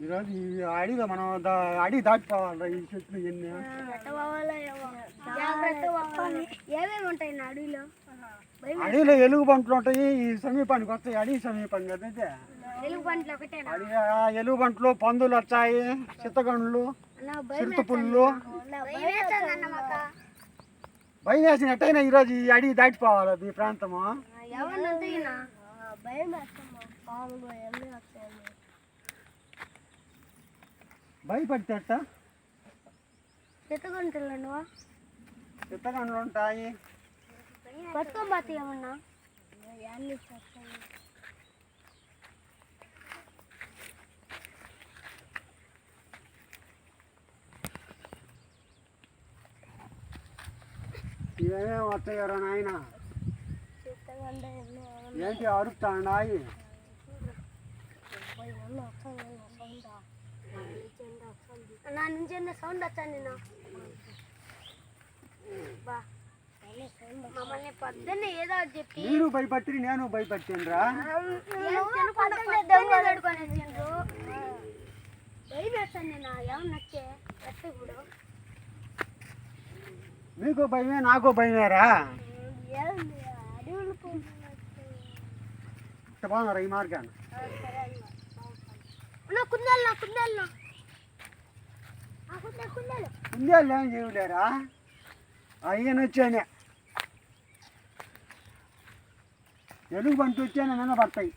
ఈరోజు ఈ అడవిలో మనం అడవి దాటిపోవాలి ఈ చెట్లు ఎన్ని ఏమేమి ఉంటాయి నా అడవిలో? అడవిలో ఎలుగు పంటలు ఉంటాయి ఈ సమీపానికి వస్తాయి అడవి సమీపం కదా అయితే తెలుగు పంటలు ఒకటేనా? అడవి ఆ ఎలుగు పంటలు పందులు వచ్చాయి చిత్తగండ్లు నా భయం చిరుత పుల్లు. భయం వేస్తుందన్న మాకు భయం వేసిన ఎట్టయినా ఈరోజు ఈ అడవి దాటిపోవాలి ఈ ప్రాంతము? భయం వేస్తామా పాములు ఎన్ని వస్తాయని భయపడితే ఎట్ట చెత్తగుంటున్నా నువ్వు చిత్తగండ్లు ఉంటాయి పట్టుకోబోతే ఏమన్నా అన్ని ఇవేమేమి వస్తాయారో నాయన ఏంటి అరుపుతాండాయి నా నుంచి ఏమైనా సౌండ్ వచ్చాను నేను బా మమ్మల్ని పొద్దున్నే ఏదో ఒకటి చెప్పి మీరు భయపట్టి నేను భయపట్టిండ్రా పొద్దున్నే తడుకొని వచ్చిండ్రు భయం వేస్తాను నేను ఏమన్నా నచ్చే ఎట్ట ఇప్పుడు మీకు భయమే నాకు భయమేరా ఏంది అడవులు ఇట్ట బాగున్నారా ఈ మార్గాన్ని నా కుందేలు నా కుందేలు నా కుందేలు కుందేలు కుందేళ్ళు ఏం చేయలేరా? అయ్యన వచ్చానే. ఎలుగు పంట వచ్చాను నిన్న పడతాయి.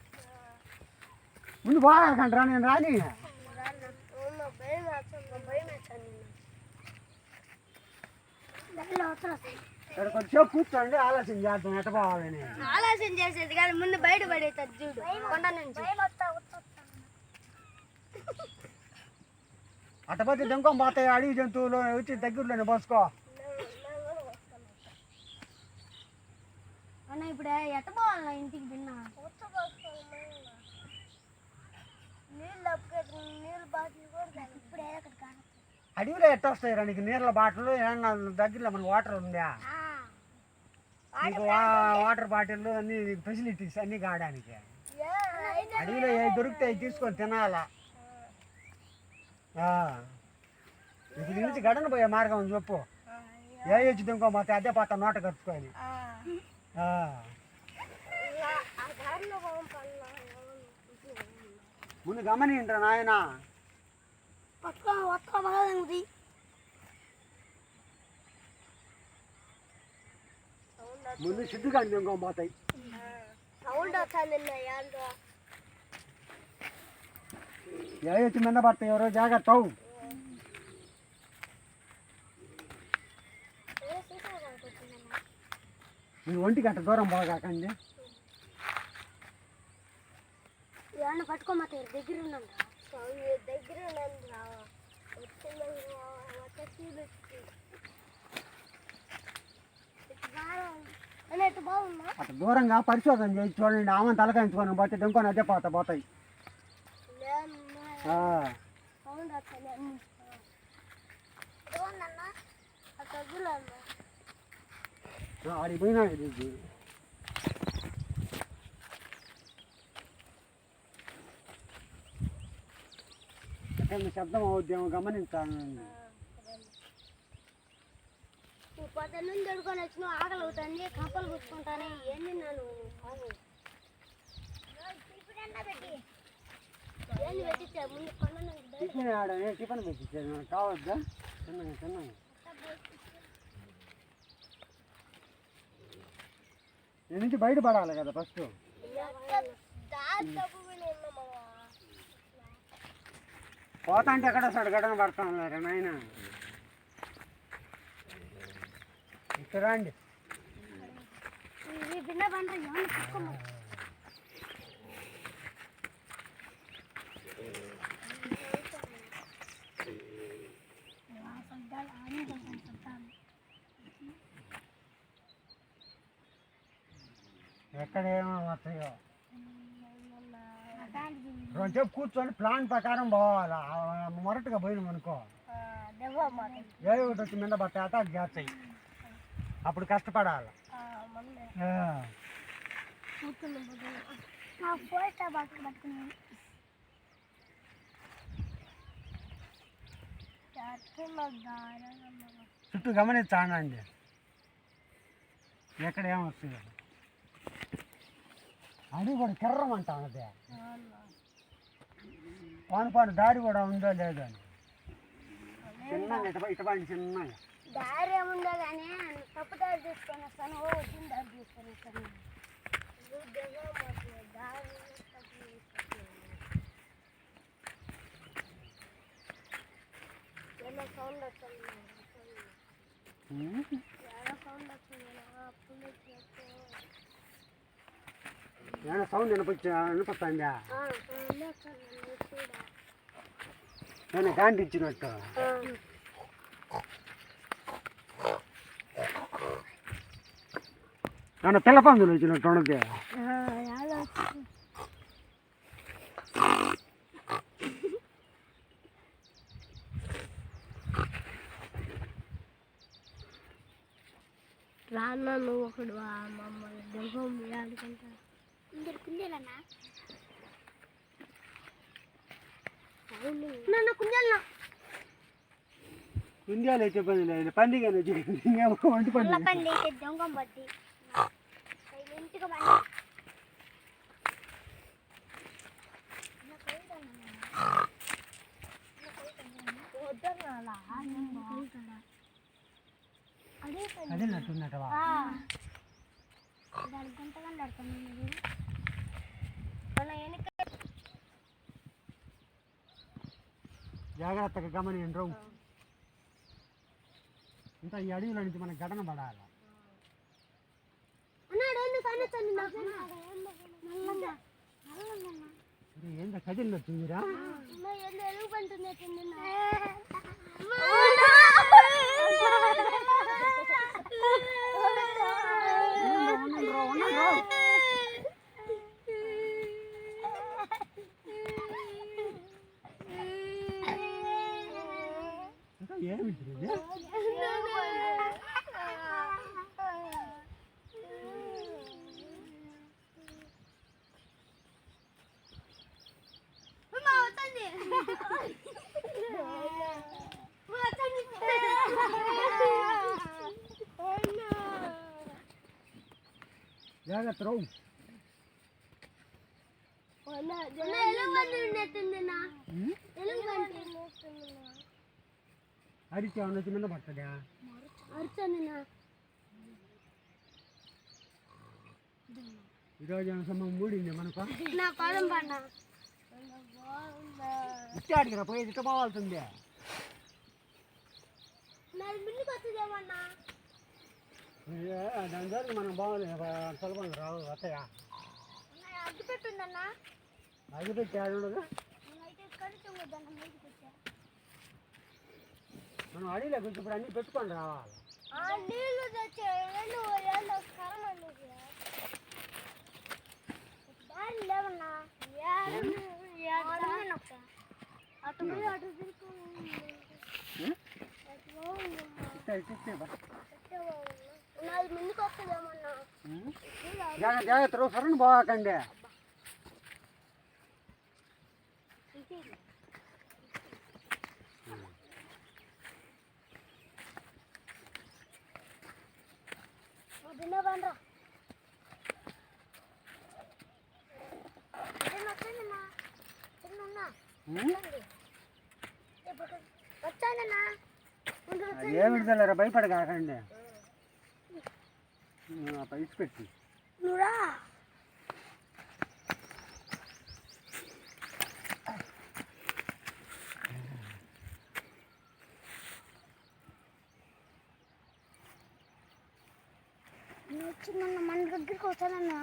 ముందు బాగా కంటరా నేను రాని. కొంచెం కూర్చోండి ఆలోచన చేద్దాం. ఎట్ట పోవాలని ఆలోచన చేసేది కాదు ముందు బయట పడేది చూడు కొండ నుంచి. అట్టపోతే దెంకం పోతాయి అడవి జంతువులు వచ్చి దగ్గరలోనే పోసుకో. అన్న ఇప్పుడు ఎట్ట పోవాలన్నా ఇంటికి తిన్నా అడవిలో ఎట్ట వస్తాయి నీకు? నీళ్ళ బాటలు ఏమన్నా దగ్గరలో మన వాటర్ ఉందా? నీకు వాటర్ బాటిల్ అన్ని ఫెసిలిటీస్ అన్ని కావడానికి. అడవిలో దొరికితే తీసుకొని తినాలా. దీని నుంచి గడన పోయే మార్గం ఉంది చెప్పు. ఏ వచ్చి ఇంకో మొత్తం అదే పోతా నోట కట్టుకొని. ముందు గమనింట్రా నాయన. ముందు సిద్ధుగాని ఇంకో వస్తుంది ఏంటో మీద పడతాయి ఎవరో జాగ్రత్త అవు. మీ ఒంటికి అట్ట దూరం పోగాకండి. ఏమన్నా దగ్గర దగ్గర అట్ట దూరంగా పరిశోధన చేసి చూడండి ఆమె తలకాయించుకొని పోతే ఇంకొని అదే పోతా పోతాయి. పోయినా ఇది. ఎక్కడ శబ్దం అవుద్దేమో గమనించాను. నువ్వు పొద్దున్న నుండి దొడుకొని వచ్చిన ఆకలి అవుతుంది తిన్నాను కాదు ఏంది పెట్టించా ముందు కొండ నుంచి బయట టిఫిన్ ఆడ టిఫిన్ పెట్టించారు? మనకు కావద్దా? తిన్నాను తిన్నాను నేను నుంచి బయటపడాలి కదా ఫస్ట్. పోతా అంటే ఎక్కడ వస్తాడు? గడన పడతాను నాయన. ఇక్కడ రండి ఇది భిన్న పంట ఏమన్నా పుచ్చుకోమా ఎక్కడ ఏమో వస్తాయో రోజు కూర్చొని ప్లాన్ ప్రకారం పోవాలి? మొరటుగా పోయినాం అనుకో. ఏ ఒకటి వచ్చి మీద పట్టే అటాక్ చేస్తాయి అప్పుడు కష్టపడాలి. మొన్నే. కూర్చుని చుట్టూ గమనించండి. ఎక్కడ ఏమొస్తుంది అది కూడా కిర్రమంటా అదే పాను పాను దారి కూడా ఉందో లేదో. అని చిన్నగా ఇటు ఇటువంటి చిన్నగా దారి ఏముందో కానీ తప్పు దారి తీసుకొని వస్తాను ఓ వచ్చిన దారి తీసుకొని వస్తాను ఏమైనా సౌండ్ వినిపించ వినిపిస్తుందా చూడ నేను గాంధీ ఇచ్చినట్టు ఏమన్నా పిల్ల పందులు వచ్చినట్టు రాన్న నువ్వు ఒకడు మమ్మల్ని దుర్గం ఆడుకుంటా ఇందరు కుందేలన్నా? నన్ను కుందేలన్నా. ఇండియాలో అయితే పని లేదు. పండుగ వంటి పండుగ దొంగం బట్టి. అదే మన వెనక జాగ్రత్తగా గమనిండ్రు ఇంత ఈ అడవిలో నుంచి మనకు ఘటన పడాలి? ఏందో కదిలినట్టుందిరా ఎలుగు పంటుంది ఇంకా ఏమిటి ఇది? జాగ్రత్త రావు అడిచి ఏమన్నా వచ్చి మీద పడుతుందా ఈరోజు ఏమైనా సమయం మూడింది మనకు నా పాదం పడినా ఇట్టాడికి రా పోయేది ఇట్ట పోవాల్సిందే నాది మిల్లుకి వస్తుందేమన్నా ఏ, దాని దగ్గర మనం బాగోలేదు తలపండి రావు వస్తాయా అడ్డు పెట్టుందన్నా అది పెట్టి ఆడ ఉండదు అయితే కడుతుంది దాన్ని మీదకి వచ్చా మనం అడిగిలో కొంచెం ఇప్పుడు అన్నీ పెట్టుకొని రావాలి ఆ నీళ్ళు జాగ్రత్త పోకండి వదిన బండ్రా వచ్చానన్నా చిన్న వచ్చానన్నా ఏమిటి తెల్లరా భయపడ కాకండి పైసి పెట్టి. నువ్వురా వచ్చిందన్న మన దగ్గరికి వస్తానన్నా.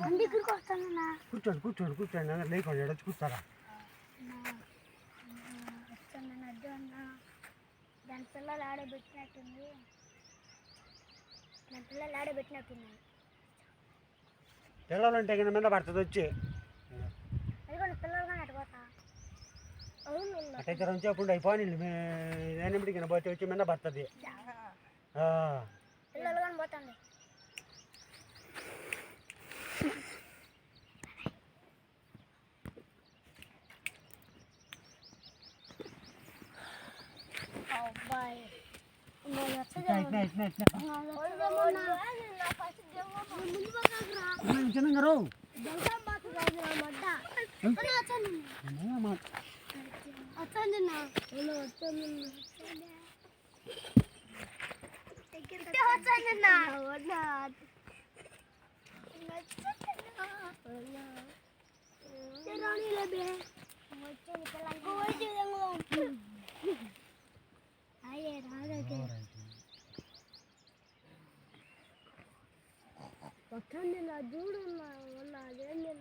మన దగ్గరికి వస్తానన్నా. కూర్చోండి కూర్చోండి కూర్చోండి. లేకుండా కూర్చోరా వస్తానన్న అడ్డు అన్న దాని పిల్లలు ఆడబెట్టినట్టుంది. దాని పిల్లలు ఆడబెట్టినట్టున్నాయి పిల్లలు ఉంటే కింద మీద పడుతుంది వచ్చి. అది కూడా పిల్లలు కానీ అటుపోతా అవును అట్టయితే రెండు చెప్పుడు అయిపోయి ఎనిమిది కింద పోతే వచ్చి మీద పడుతుంది. పిల్లలు కానీ పోతుంది. ఇట్నే ఇట్నే ఇట్నే వస్తుంది నా చూడు నా వల్ల అదేంటి